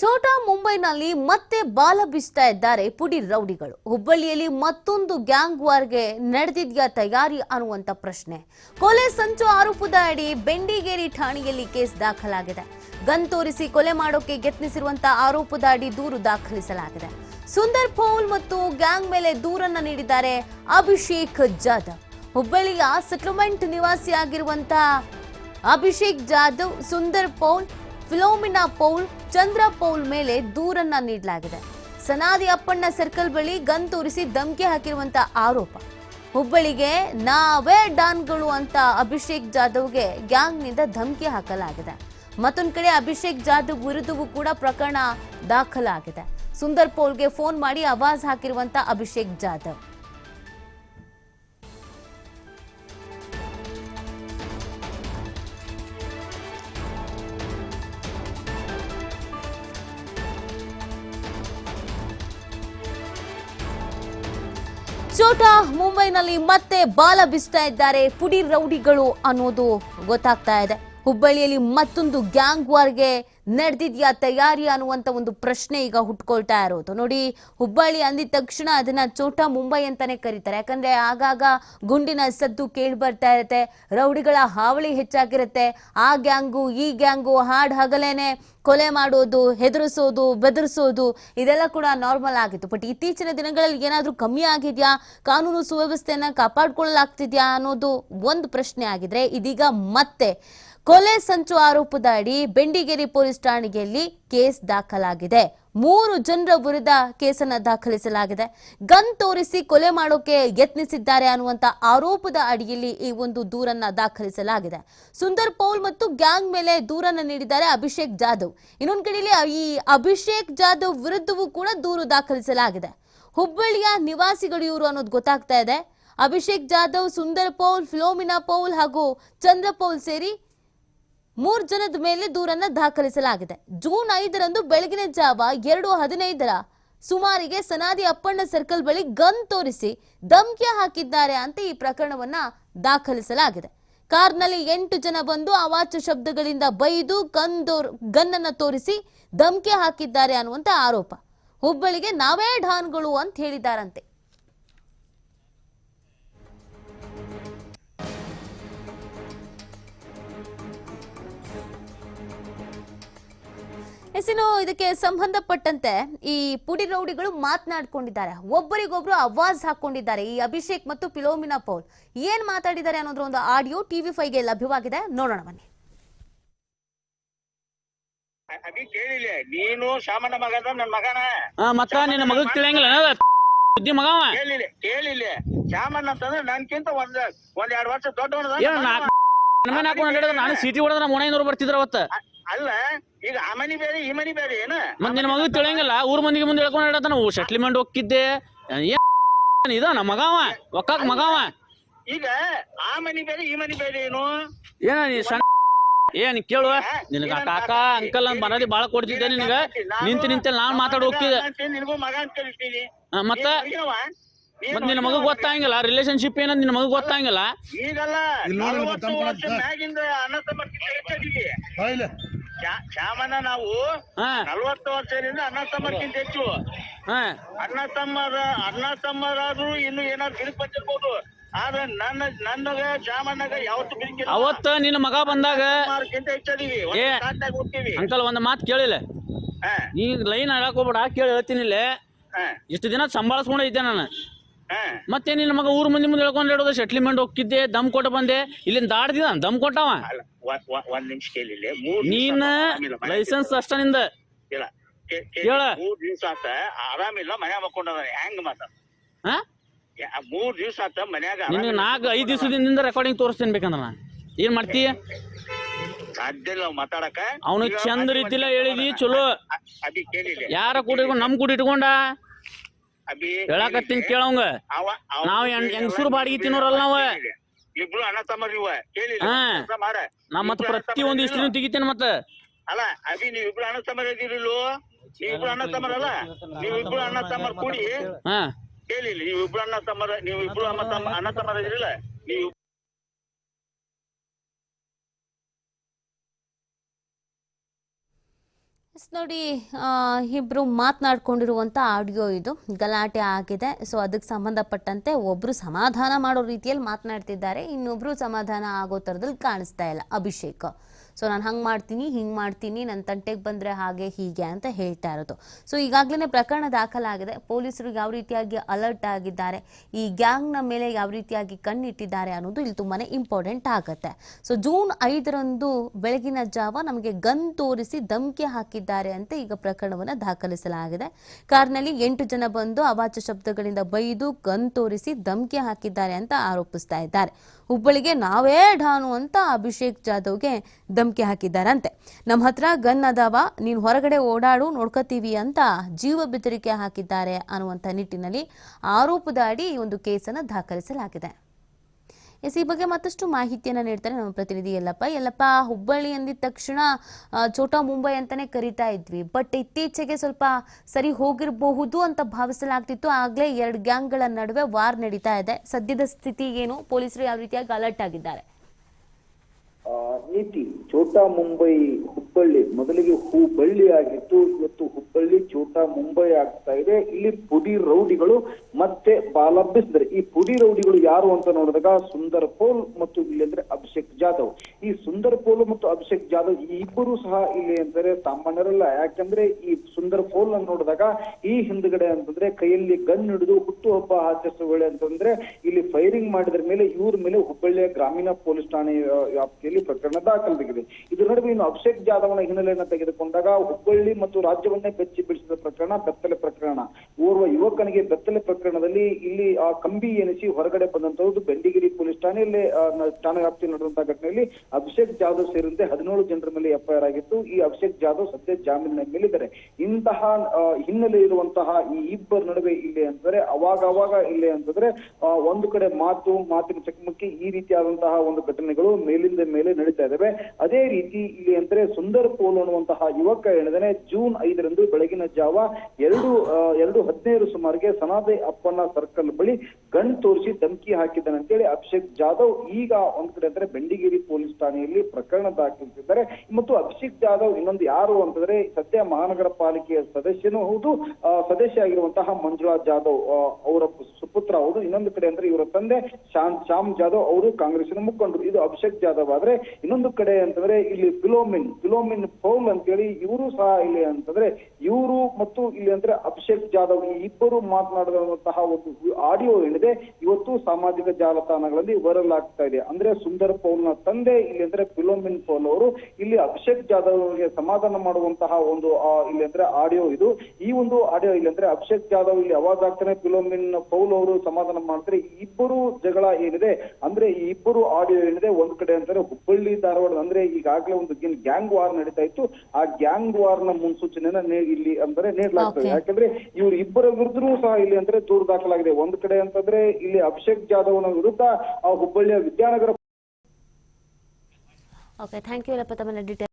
ಛೋಟಾ ಮುಂಬೈನಲ್ಲಿ ಮತ್ತೆ ಬಾಲ ಬೀಸ್ತಾ ಇದ್ದಾರೆ ಪುಡಿ ರೌಡಿಗಳು. ಹುಬ್ಬಳ್ಳಿಯಲ್ಲಿ ಮತ್ತೊಂದು ಗ್ಯಾಂಗ್ ವಾರ್ಗೆ ನಡೆದಿದ್ಯಾ ತಯಾರಿ ಅನ್ನುವಂತ ಪ್ರಶ್ನೆ. ಕೊಲೆ ಸಂಚು ಆರೋಪದ ಅಡಿ ಬೆಂಡಿಗೇರಿ ಠಾಣೆಯಲ್ಲಿ ಕೇಸ್ ದಾಖಲಾಗಿದೆ. ಗನ್ ತೋರಿಸಿ ಕೊಲೆ ಮಾಡೋಕೆ ಯತ್ನಿಸಿರುವಂತ ಆರೋಪದ ಅಡಿ ದೂರು ದಾಖಲಿಸಲಾಗಿದೆ. ಸುಂದರ್ ಪೌಲ್ ಮತ್ತು ಗ್ಯಾಂಗ್ ಮೇಲೆ ದೂರನ್ನ ನೀಡಿದ್ದಾರೆ ಅಭಿಷೇಕ್ ಜಾಧವ್. ಹುಬ್ಬಳ್ಳಿಯ settlement ನಿವಾಸಿಯಾಗಿರುವಂತ Abhishek Jadhav, Sundar Paul Philomina Paul Chandra Paul ಮೇಲೆ ದೂರನ್ನ ನೀಡಲಾಗಿದೆ. ಸನಾದಿ ಅಪ್ಪಣ್ಣ ಸರ್ಕಲ್ ಬಳಿ ಗನ್ ತೋರಿಸಿ ಧಮ್ಕಿ ಹಾಕಿರುವಂತ ಆರೋಪ. ಹುಬ್ಬಳ್ಳಿಗೆ ನಾವೇ ಡಾನ್ಗಳು ಅಂತ ಅಭಿಷೇಕ್ ಜಾಧವ್ಗೆ ಗ್ಯಾಂಗ್ನಿಂದ ಧಮ್ಕಿ ಹಾಕಲಾಗಿದೆ. ಮತ್ತೊಂದು ಕಡೆ ಅಭಿಷೇಕ್ ಜಾಧವ್ ವಿರುದ್ಧವೂ ಕೂಡ ಪ್ರಕರಣ ದಾಖಲಾಗಿದೆ. ಸುಂದರ್ ಪೌಲ್ಗೆ ಫೋನ್ ಮಾಡಿ ಆವಾಜ್ ಹಾಕಿರುವಂತ ಅಭಿಷೇಕ್ ಜಾಧವ್. ಚೋಟಾ, ಮುಂಬೈನಲ್ಲಿ ಮತ್ತೆ ಬಾಲ ಬಿಸ್ತಾ ಇದ್ದಾರೆ. ಪುಡಿ ರೌಡಿಗಳು ಅನ್ನೋದು ಗೊತ್ತಾಗ್ತಾ ಇದೆ. ಹುಬ್ಬಳ್ಳಿಯಲ್ಲಿ ಮತ್ತೊಂದು ಗ್ಯಾಂಗ್ ವಾರ್ಗೆ ನಡೆದಿದ್ಯಾ ತಯಾರಿ ಅನ್ನುವಂತ ಒಂದು ಪ್ರಶ್ನೆ ಈಗ ಹುಟ್ಕೊಳ್ತಾ ಇರೋದು. ನೋಡಿ, ಹುಬ್ಬಳ್ಳಿ ಅಂದಿದ ತಕ್ಷಣ ಅದನ್ನ ಚೋಟಾ ಮುಂಬೈ ಅಂತಾನೆ ಕರೀತಾರೆ. ಯಾಕಂದ್ರೆ ಆಗಾಗ ಗುಂಡಿನ ಸದ್ದು ಕೇಳಿ ಬರ್ತಾ ಇರುತ್ತೆ, ರೌಡಿಗಳ ಹಾವಳಿ ಹೆಚ್ಚಾಗಿರುತ್ತೆ. ಆ ಗ್ಯಾಂಗು, ಈ ಗ್ಯಾಂಗು ಹಾಡ್ ಹಗಲೇನೆ ಕೊಲೆ ಮಾಡೋದು, ಹೆದರಿಸೋದು, ಬೆದರಿಸೋದು, ಇದೆಲ್ಲ ಕೂಡ ನಾರ್ಮಲ್ ಆಗಿತ್ತು. ಬಟ್ ಇತ್ತೀಚಿನ ದಿನಗಳಲ್ಲಿ ಏನಾದರೂ ಕಮ್ಮಿ ಆಗಿದೆಯಾ? ಕಾನೂನು ಸುವ್ಯವಸ್ಥೆಯನ್ನು ಕಾಪಾಡ್ಕೊಳ್ಳಲಾಗ್ತಿದ್ಯಾ ಅನ್ನೋದು ಒಂದು ಪ್ರಶ್ನೆ ಆಗಿದ್ರೆ ಇದೀಗ ಮತ್ತೆ ಕೊಲೆ ಸಂಚು ಆರೋಪದ ಅಡಿ ಬೆಂಡಿಗೇರಿ ಪೊಲೀಸ್ ಠಾಣೆಯಲ್ಲಿ ಕೇಸ್ ದಾಖಲಾಗಿದೆ. ಮೂರು ಜನರ ವಿರುದ್ಧ ಕೇಸನ್ನ ದಾಖಲಿಸಲಾಗಿದೆ. ಗನ್ ತೋರಿಸಿ ಕೊಲೆ ಮಾಡೋಕೆ ಯತ್ನಿಸಿದ್ದಾರೆ ಅನ್ನುವಂತ ಆರೋಪದ ಅಡಿಯಲ್ಲಿ ಈ ಒಂದು ದೂರನ್ನ ದಾಖಲಿಸಲಾಗಿದೆ. ಸುಂದರ್ ಪೌಲ್ ಮತ್ತು ಗ್ಯಾಂಗ್ ಮೇಲೆ ದೂರನ್ನ ನೀಡಿದ್ದಾರೆ ಅಭಿಷೇಕ್ ಜಾಧವ್. ಇನ್ನೊಂದು ಕಡೆಯಲ್ಲಿ ಈ ಅಭಿಷೇಕ್ ಜಾಧವ್ ವಿರುದ್ಧವೂ ಕೂಡ ದೂರು ದಾಖಲಿಸಲಾಗಿದೆ. ಹುಬ್ಬಳ್ಳಿಯ ನಿವಾಸಿಗಳು ಇವರು ಅನ್ನೋದು ಗೊತ್ತಾಗ್ತಾ ಇದೆ. Abhishek Jadhav, Sundar Paul, Philomina Paul ಹಾಗೂ ಚಂದ್ರ ಪೌಲ್ ಸೇರಿ ಮೂರ್ ಜನದ ಮೇಲೆ ದೂರನ್ನ ದಾಖಲಿಸಲಾಗಿದೆ. ಜೂನ್ ಐದರಂದು ಬೆಳಗಿನ ಜಾವ ಎರಡು ಹದಿನೈದರ ಸುಮಾರಿಗೆ ಸನಾದಿ ಅಪ್ಪಣ್ಣ ಸರ್ಕಲ್ ಬಳಿ ಗನ್ ತೋರಿಸಿ ಧಮ್ಕಿ ಹಾಕಿದ್ದಾರೆ ಅಂತ ಈ ಪ್ರಕರಣವನ್ನ ದಾಖಲಿಸಲಾಗಿದೆ. ಕಾರ್ನಲ್ಲಿ ಎಂಟು ಜನ ಬಂದು ಅವಾಚ್ಯ ಶಬ್ದಗಳಿಂದ ಬೈದು ಗನ್ ಗನ್ನನ್ನ ತೋರಿಸಿ ಧಮ್ಕಿ ಹಾಕಿದ್ದಾರೆ ಅನ್ನುವಂತ ಆರೋಪ. ಹುಬ್ಬಳ್ಳಿಗೆ ನಾವೇ ಢಾನ್ಗಳು ಅಂತ ಹೇಳಿದ್ದಾರಂತೆ ಎಸಿನು ಇದಕ್ಕೆ ಸಂಬಂಧಪಟ್ಟಂತೆ ಈ ಪುಡಿ ರೌಡಿಗಳು ಮಾತನಾಡ್ಕೊಂಡಿದ್ದಾರೆ. ಒಬ್ಬರಿಗೊಬ್ರು ಅವಾಜ್ ಹಾಕೊಂಡಿದ್ದಾರೆ ಈ ಅಭಿಷೇಕ್ ಮತ್ತು ಪಿಲೋಮಿನಾ ಪೌಲ್ ಏನ್ ಮಾತಾಡಿದ್ದಾರೆ ಅನ್ನೋದ್ರ ಒಂದು ಆಡಿಯೋ ಟಿವಿ ಫೈವ್ಗೆ ಲಭ್ಯವಾಗಿದೆ. ನೋಡೋಣ ಬನ್ನಿ. ನೀನು ಶಾಮನ ನನ್ ಮಗನ. ಆ, ಮತ್ತ ನಿನ್ನ ಮಗ ತಿಳಿಯಂಗಿಲ್ಲ? ಬುದ್ಧಿ ಮಗವ ಕೇಳಿಲ್ಲ ಕೇಳಿಲ್ಲ ಶಾಮನ್ ಅಂತಂದ್ರೆ ನನ್ಕಿಂತ ಒಂದ್ ಒಂದ್ ಎರಡ್ ವರ್ಷ ಮನೆ ನಾನು ಸಿಟಿ ಹೊಡೆದ್ರೆ ನಮ್ಮ ಐನೂರು ಬರ್ತಿದ್ರ ಅವತ್ತ. ಅಲ್ಲ ಈಗ ಆ ಮನಿ ಬೇರೆ ಈ ಮನಿ ಬೇರೆ ಏನ? ಮತ್ ನಿನ್ನ ಮಗ ತಿಳಿಯಂಗಿಲ್ಲ ಊರ್ ಮಂದಿಗೆ ಮುಂದೆ ಹೇಳ್ಕೊಂಡು ಹೇಳ್ತಾನ ಸೆಟ್ಲ್ಮೆಂಟ್ ಹೋಗಿದ್ದೆ ಏನ್ ಇದ ನಮ್ಮ ಮಗವ ಒಕ್ಕಾಕ್ ಮಗವ ಈಗ ಆ ಮನಿ ಬೇರೆ ಈ ಮನಿ ಬೇರೆ ಏನು? ಏನ ನೀ ಸಣ್ಣ ಏನ್ ಕೇಳುವ ನಿನಗ ಕಾಕ ಅಂಕಲ್ ಅಂತ ಮನದಿ ಬಾಳ ಕೊಡ್ತಿದ್ದೆ ನಿನಗ? ನಿಂತ ನಿಂತ ನಾನ್ ಮಾತಾಡ್ ಹೋಗ್ತಿದ್ದೆ. ನಿನಗೂ ಮಗ ಅಂತ ಕರಿತೀನಿ ಮತ್ತ? ನೀನ್? ನೀನು ಮತ್ ನಿನ್ನ ಮಗ ಗೊತ್ತಾಗಿಲ್ಲ ರಿಲೇಶನ್ಶಿಪ್ ಏನಂತ ನಿನ್ನ ಮಗ ಗೊತ್ತಾಗಿಲ್ಲ. ಈಗಲ್ಲ ನೋಡಿ ತಮ್ಮ ಶಾಮನ ನಾವು ನಲ್ವತ್ತು ವರ್ಷದಿಂದ ಅನ್ನ ತಮ್ಮಕ್ಕಿಂತ ಹೆಚ್ಚು. ಅಣ್ಣ ತಮ್ಮರ ಅಣ್ಣ ತಮ್ಮರಾದ್ರು ಇನ್ನು ಏನಾದ್ರು ಬಿಡಿಪಟ್ಟಿರ್ಬೋದು ಆದ್ರೆ ನನ್ನ ನನ್ನಗ ಶ್ಯಾಮಣ್ಣಗ ಯಾವತ್ತು ಬಿರುಕಿಲ್ಲ. ಅವತ್ತ ನಿನ್ನ ಮಗ ಬಂದಾಗ ಅಂಕಲ್ ಒಂದ್ ಮಾತು ಕೇಳಿಲ್ಲ ನೀನ್ ಲೈನ್ ಹಾಕೋಬೇಡ ಕೇಳಿ ಹೇಳ್ತೀನಿ ಇಲ್ಲೇ. ಎಷ್ಟು ಇಷ್ಟು ದಿನ ಸಂಭಾಳಿಸ್ಕೊಂಡ ಇದ್ದೆ ನಾನು. ಮತ್ತೆ ನಿನ್ನ ಮಗ ಊರ್ ಮಂದಿ ಮುಂದೆ ಹೇಳ್ಕೊಂಡು ಹೇಳೋದು ಸೆಟ್ಲ್ಮೆಂಟ್ ಹೋಗ್ತಿದ್ದೆ ದಮ್ ಕೊಟ್ಟ ಬಂದೆ ಇಲ್ಲಿಂದ ದಾಡ್ದಿದ ದಮ್ ಕೊಟ್ಟವ ಅಲ್ಲ ಒಂದ್ ನಿಮಿಷ ಕೇಳಿಲ್ಲ ಮೂರ್ ದಿವ್ಸ ನೀನ್ ಆರಾಮಿಲ್ಲ ಮನ್ಯಾಗ. ಲೈಸೆನ್ಸ್ ಅಷ್ಟ ನಿಂದ. ಇಲ್ಲ ಕೇ- ಹೇಳ. ಮೂರ್ ದಿವ್ಸ ಆತ ಆರಾಮಿಲ್ಲ ಮನ್ಯಾಗ ಮಕ್ಕೊಂಡದ ಹೆಂಗ್ ಮಾತ? ಹಾ? ಮೂರ್ ದಿವ್ಸ ಆತ ಮನ್ಯಾಗ ನಿನಗೆ ಆರಾಮಿಲ್ಲ. ನಾಲ್ಕು ಐದು ದಿವಸದಿಂದ ರೆಕಾರ್ಡಿಂಗ್ ತೋರಿಸ್ತೀನಿ ಬೇಕಂದ್ರ ನಾ ಏನ್ ಮಾಡ್ತೀಯ ಸಾಧ್ಯ ಇಲ್ಲ ಮಾತಾಡಕ. ಅವನು ಈಗ ಚಂದ ರೀತಿಲ ಹೇಳಿದಿ ಚಲೋ. ಅ- ಅಭಿ ಕೇಳಿಲ್ಲ ಯಾರ ಕೂಡ ಇಟ್ಕೊಂಡ್ ನಮ್ ಕೂಡ ಇಟ್ಕೊಂಡ ಹೇಳಕತ್ತೀನಿ. ಕೇಳವಂಗ ನಾವ್ ಹೆಂಗ್ಸುರ್ ಬಾಡಿಗೆ ತಿನ್ನೋರಲ್ಲ ನಾವ. ಇಬ್ರು ಅಣ್ಣ ತಮ್ಮರ್ ಇವ. ಮಾಡ ನಾ ಅಣ್ಣ ಪ್ರತಿ ಒಂದ್ ಇಷ್ಟು ತೆಗಿತೇನೆ ಮತ್ತ. ಅಲ್ಲ ಅಭಿ ನೀವ್ ಇಬ್ರು ಅಣ್ಣ ತಮ್ಮರ್ ಇದಿರಿಲ್ಲೋ ನೀವ್ ಇಬ್ರು ಅಣ್ಣ ತಮ್ಮರ್ ಅಲ್ಲ? ನೀವ್ ಇಬ್ರು ಅಣ್ಣ ತಮ್ಮರ್ ಕೂಡಿ. ಹಾ. ಕೇಳಿಲ್ಲ ನೀವ್ ಇಬ್ರು ಅಣ್ಣ ತಮ್ಮರ ನೀವ್ ಇಬ್ರು ಅಮ್ಮ ತಮ್ಮ ಅಣ್ಣ ತಮ್ಮರ ಇದಿರಿಲ್ಲ ನೀವು ನೋಡಿ ಇಬ್ಬರು ಮಾತನಾಡ್ಕೊಂಡಿರುವಂಥ ಆಡಿಯೋ ಇದು. ಗಲಾಟೆ ಆಗಿದೆ. ಸೊ ಅದಕ್ಕೆ ಸಂಬಂಧಪಟ್ಟಂತೆ ಒಬ್ರು ಸಮಾಧಾನ ಮಾಡೋ ರೀತಿಯಲ್ಲಿ ಮಾತನಾಡ್ತಿದ್ದಾರೆ. ಇನ್ನೊಬ್ರು ಸಮಾಧಾನ ಆಗೋ ಥರದಲ್ಲಿ ಕಾಣಿಸ್ತಾ ಇಲ್ಲ ಅಭಿಷೇಕ್. ಸೊ ನಾನು ಹಂಗೆ ಮಾಡ್ತೀನಿ, ಹಿಂಗೆ ಮಾಡ್ತೀನಿ ನನ್ನ ತಂಟೆಗೆ ಬಂದರೆ ಹಾಗೆ, ಹೀಗೆ ಅಂತ ಹೇಳ್ತಾ ಇರೋದು. ಸೊ ಈಗಾಗಲೇ ಪ್ರಕರಣ ದಾಖಲಾಗಿದೆ. ಪೊಲೀಸರು ಯಾವ ರೀತಿಯಾಗಿ ಅಲರ್ಟ್ ಆಗಿದ್ದಾರೆ, ಈ ಗ್ಯಾಂಗ್ನ ಮೇಲೆ ಯಾವ ರೀತಿಯಾಗಿ ಕಣ್ಣಿಟ್ಟಿದ್ದಾರೆ ಅನ್ನೋದು ಇಲ್ಲಿ ತುಂಬಾ ಇಂಪಾರ್ಟೆಂಟ್ ಆಗುತ್ತೆ. ಸೊ ಜೂನ್ ಐದರಂದು ಬೆಳಗಿನ ಜಾವ ನಮಗೆ ಗನ್ ತೋರಿಸಿ ಧಮಕಿ ಹಾಕಿದ್ದಾರೆ ಅಂತ ಈಗ ಪ್ರಕರಣವನ್ನು ದಾಖಲಿಸಲಾಗಿದೆ. ಕಾರ್ನಲ್ಲಿ ಎಂಟು ಜನ ಬಂದು ಅವಾಚ್ಯ ಶಬ್ದಗಳಿಂದ ಬೈದು ಗನ್ ತೋರಿಸಿ ಧಮಕಿ ಹಾಕಿದ್ದಾರೆ ಅಂತ ಆರೋಪಿಸ್ತಾ ಇದ್ದಾರೆ. ಹುಬ್ಬಳ್ಳಿಗೆ ನಾವೇ ಢಾನು ಅಂತ ಅಭಿಷೇಕ್ ಜಾಧವ್ಗೆ ಧಮಕಿ ಹಾಕಿದ್ದಾರಂತೆ. ನಮ್ಮ ಹತ್ರ ಗನ್ ಅದಾವ, ನೀನು ಹೊರಗಡೆ ಓಡಾಡು, ನೋಡ್ಕೋತೀವಿ ಅಂತ ಜೀವ ಬೆದರಿಕೆ ಹಾಕಿದ್ದಾರೆ ಅನ್ನುವಂಥ ನಿಟ್ಟಿನಲ್ಲಿ ಆರೋಪದ ಅಡಿ ಒಂದು ಕೇಸನ್ನು ದಾಖಲಿಸಲಾಗಿದೆ. ಎಸ್ ಈ ಬಗ್ಗೆ ಮತ್ತಷ್ಟು ಮಾಹಿತಿಯನ್ನು ನೀಡ್ತಾರೆ ನಮ್ಮ ಪ್ರತಿನಿಧಿ ಯಲ್ಲಪ್ಪ. ಯಲ್ಲಪ್ಪ, ಹುಬ್ಬಳ್ಳಿ ಅಂದಿದ ತಕ್ಷಣ ಚೋಟಾ ಮುಂಬೈ ಅಂತಾನೆ ಕರಿತಾ ಇದ್ವಿ. ಬಟ್ ಇತ್ತೀಚೆಗೆ ಸ್ವಲ್ಪ ಸರಿ ಹೋಗಿರಬಹುದು ಅಂತ ಭಾವಿಸಲಾಗ್ತಿತ್ತು. ಆಗ್ಲೇ ಎರಡು ಗ್ಯಾಂಗ್ಗಳ ನಡುವೆ ವಾರ್ ನಡೀತಾ ಇದೆ. ಸದ್ಯದ ಸ್ಥಿತಿ ಏನು? ಪೊಲೀಸರು ಯಾವ ರೀತಿಯಾಗಿ ಅಲರ್ಟ್ ಆಗಿದ್ದಾರೆ? ನೀತಿ, ಛೋಟಾ ಮುಂಬೈ, ಹುಬ್ಬಳ್ಳಿ, ಮೊದಲಿಗೆ ಹುಬ್ಬಳ್ಳಿ ಆಗಿತ್ತು, ಇವತ್ತು ಹುಬ್ಬಳ್ಳಿ ಚೂಟ ಮುಂಬೈ ಆಗ್ತಾ ಇದೆ. ಇಲ್ಲಿ ಪುಡಿ ರೌಡಿಗಳು ಮತ್ತೆ ಬಾಲಬ್ಬಿಸಿದ್ರೆ ಈ ಪುಡಿ ರೌಡಿಗಳು ಯಾರು ಅಂತ ನೋಡಿದಾಗ ಸುಂದರ್ ಪೋಲ್ ಮತ್ತು ಇಲ್ಲಿ ಅಂದ್ರೆ ಅಭಿಷೇಕ್ ಜಾಧವ್. ಈ ಸುಂದರ್ ಪೋಲ್ ಮತ್ತು ಅಭಿಷೇಕ್ ಜಾಧವ್ ಇಬ್ಬರು ಸಹ ಇಲ್ಲಿ ಅಂದರೆ ಸಾಮಾನ್ಯರಲ್ಲ. ಯಾಕಂದ್ರೆ ಈ ಸುಂದರ್ ಪೋಲ್ ಅನ್ನು ನೋಡಿದಾಗ ಈ ಹಿಂದ್ಗಡೆ ಅಂತಂದ್ರೆ ಕೈಯಲ್ಲಿ ಗನ್ ಹಿಡಿದು ಹುಟ್ಟುಹಬ್ಬ ಆಚರಿಸುವಳೆ ಅಂತಂದ್ರೆ ಇಲ್ಲಿ ಫೈರಿಂಗ್ ಮಾಡಿದ್ರ ಮೇಲೆ ಇವ್ರ ಮೇಲೆ ಹುಬ್ಬಳ್ಳಿಯ ಗ್ರಾಮೀಣ ಪೊಲೀಸ್ ಠಾಣೆ ವ್ಯಾಪ್ತಿಯಲ್ಲಿ ಪ್ರಕರಣ ದಾಖಲಾಗಿದೆ ಇದರ ನಡುವೆ ಇನ್ನು ಅಭಿಷೇಕ್ ಜಾಧವ್ನ ಹಿನ್ನೆಲೆಯನ್ನು ತೆಗೆದುಕೊಂಡಾಗ ಹುಬ್ಬಳ್ಳಿ ಮತ್ತು ರಾಜ್ಯವನ್ನೇ ಬೆಚ್ಚಿ ಬಿಡಿಸಿದ ಪ್ರಕರಣ, ಬೆತ್ತಲೆ ಪ್ರಕರಣ. ಓರ್ವ ಯುವಕನಿಗೆ ಬೆತ್ತಲೆ ಪ್ರಕರಣದಲ್ಲಿ ಇಲ್ಲಿ, ಆ, ಕಂಬಿ ಎನಿಸಿ ಹೊರಗಡೆ ಬಂದಂತಹದ್ದು ಬೆಂಡಿಗಿರಿ ಪೊಲೀಸ್ ಠಾಣೆಯಲ್ಲಿ ಠಾಣೆ ವ್ಯಾಪ್ತಿಯಲ್ಲಿ ನಡೆದಂತಹ ಘಟನೆಯಲ್ಲಿ ಅಭಿಷೇಕ್ ಜಾಧವ್ ಸೇರಿದಂತೆ ಹದಿನೇಳು ಜನರ ಮೇಲೆ ಎಫ್ಐಆರ್ ಆಗಿತ್ತು. ಈ ಅಭಿಷೇಕ್ ಜಾಧವ್ ಸದ್ಯ ಜಾಮೀನಿನ ಮೇಲಿದ್ದಾರೆ. ಇಂತಹ ಹಿನ್ನೆಲೆ ಇರುವಂತಹ ಈ ಇಬ್ಬರ ನಡುವೆ ಇಲ್ಲಿ ಅಂತಂದ್ರೆ ಅವಾಗ ಅವಾಗ ಇಲ್ಲಿ ಅಂತಂದ್ರೆ ಒಂದು ಕಡೆ ಮಾತು, ಮಾತಿನ ಚಕಮಕಿ ಈ ರೀತಿಯಾದಂತಹ ಒಂದು ಘಟನೆಗಳು ಮೇಲಿಂದ ಮೇಲೆ ನಡೀತಾ ಇದಾವೆ ಅದೇ ರೀತಿ ಇಲ್ಲಿ ಅಂದ್ರೆ ಸುಂದರ್ ಪೋಲ್ ಅನ್ನುವಂತಹ ಯುವಕ ಏನಿದೆ ಜೂನ್ ಐದರಂದು ಬೆಳಗಿನ ಜಾವ ಎರಡು ಎರಡು ಹದಿನೈದು ಸುಮಾರಿಗೆ ಸನಾದೆ ಅಪ್ಪನ ಸರ್ಕಲ್ ಬಳಿ ಗನ್ ತೋರಿಸಿ ಧಮಕಿ ಹಾಕಿದ್ದಾನೆ ಅಂತೇಳಿ ಅಭಿಷೇಕ್ ಜಾಧವ್ ಈಗ ಒಂದ್ ಕಡೆ ಅಂದ್ರೆ ಬೆಂಡಿಗೇರಿ ಪೊಲೀಸ್ ಠಾಣೆಯಲ್ಲಿ ಪ್ರಕರಣ ದಾಖಲಿಸಿದ್ದಾರೆ. ಮತ್ತು ಅಭಿಷೇಕ್ ಜಾಧವ್ ಇನ್ನೊಂದು ಯಾರು ಅಂತಂದ್ರೆ ಸದ್ಯ ಮಹಾನಗರ ಪಾಲಿಕೆಯ ಸದಸ್ಯನೂ ಹೌದು ಸದಸ್ಯ ಆಗಿರುವಂತಹ ಮಂಜುಳಾ ಜಾಧವ್ ಅವರ ಸುಪುತ್ರ ಹೌದು. ಇನ್ನೊಂದು ಕಡೆ ಅಂದ್ರೆ ಇವರ ತಂದೆ ಶಾಮ್ ಶ್ಯಾಮ್ ಜಾಧವ್ ಅವರು ಕಾಂಗ್ರೆಸ್ ಮುಖಂಡರು. ಇದು ಅಭಿಷೇಕ್ ಜಾಧವ್ ಆದ್ರೆ ಇನ್ನೊಂದು ಕಡೆ ಅಂತಂದ್ರೆ ಇಲ್ಲಿ ಫಿಲೋಮಿನ್ ಫಿಲೋಮಿನ್ ಪೌಲ್ ಅಂತೇಳಿ ಇವರು ಸಹ ಇಲ್ಲಿ ಅಂತಂದ್ರೆ ಇವರು ಮತ್ತು ಇಲ್ಲಿ ಅಂದ್ರೆ ಅಭಿಷೇಕ್ ಜಾಧವ್ ಈ ಇಬ್ಬರು ಮಾತನಾಡಿದಂತಹ ಒಂದು ಆಡಿಯೋ ಏನಿದೆ, ಇವತ್ತು ಸಾಮಾಜಿಕ ಜಾಲತಾಣಗಳಲ್ಲಿ ವೈರಲ್ ಆಗ್ತಾ ಇದೆ. ಅಂದ್ರೆ ಸುಂದರ್ ಪೌಲ್ನ ತಂದೆ ಇಲ್ಲಿ ಅಂದ್ರೆ ಫಿಲೋಮಿನ್ ಪೌಲ್ ಅವರು ಇಲ್ಲಿ ಅಭಿಷೇಕ್ ಜಾಧವ್ ಅವರಿಗೆ ಸಮಾಧಾನ ಮಾಡುವಂತಹ ಒಂದು ಇಲ್ಲಿ ಅಂದ್ರೆ ಆಡಿಯೋ ಇದು. ಈ ಒಂದು ಆಡಿಯೋ ಇಲ್ಲಿ ಅಂದ್ರೆ ಅಭಿಷೇಕ್ ಜಾಧವ್ ಇಲ್ಲಿ ಅವಾಜ್ ಆಗ್ತಾನೆ ಫಿಲೋಮಿನ್ ಪೌಲ್ ಅವರು ಸಮಾಧಾನ ಮಾಡ್ತಾರೆ. ಇಬ್ಬರು ಜಗಳ ಏನಿದೆ, ಅಂದ್ರೆ ಈ ಇಬ್ಬರು ಆಡಿಯೋ ಏನಿದೆ, ಒಂದ್ ಕಡೆ ಅಂತಾರೆ ಹುಬ್ಬಳ್ಳಿ ಧಾರವಾಡ ಅಂದ್ರೆ ಈಗಾಗಲೇ ಒಂದು ಗ್ಯಾಂಗ್ ವಾರ್ ನಡೀತಾ ಇತ್ತು. ಆ ಗ್ಯಾಂಗ್ ವಾರ್ನ ಮುನ್ಸೂಚನೆಯನ್ನ ನೇ- ಇಲ್ಲಿ ಅಂದ್ರೆ ನೀಡಲಾಗ್ತದೆ. ಯಾಕಂದ್ರೆ ಇವ್ರು ಇಬ್ಬರ ವಿರುದ್ಧನೂ ಸಹ ಇಲ್ಲಿ ಅಂದ್ರೆ ದೂರು ದಾಖಲಾಗಿದೆ ಒಂದ್ ಕಡೆ ಅಂತಂದ್ರೆ ಇಲ್ಲಿ ಅಭಿಷೇಕ್ ಜಾಧವ್ನ ವಿರುದ್ಧ ಆ ಹುಬ್ಬಳ್ಳಿಯ ವಿದ್ಯಾನಗರ ಓಕೆ ಥ್ಯಾಂಕ್ ಯು ಲಪ್ಪ ತಮ್ಮ ಡೀಟೇಲ್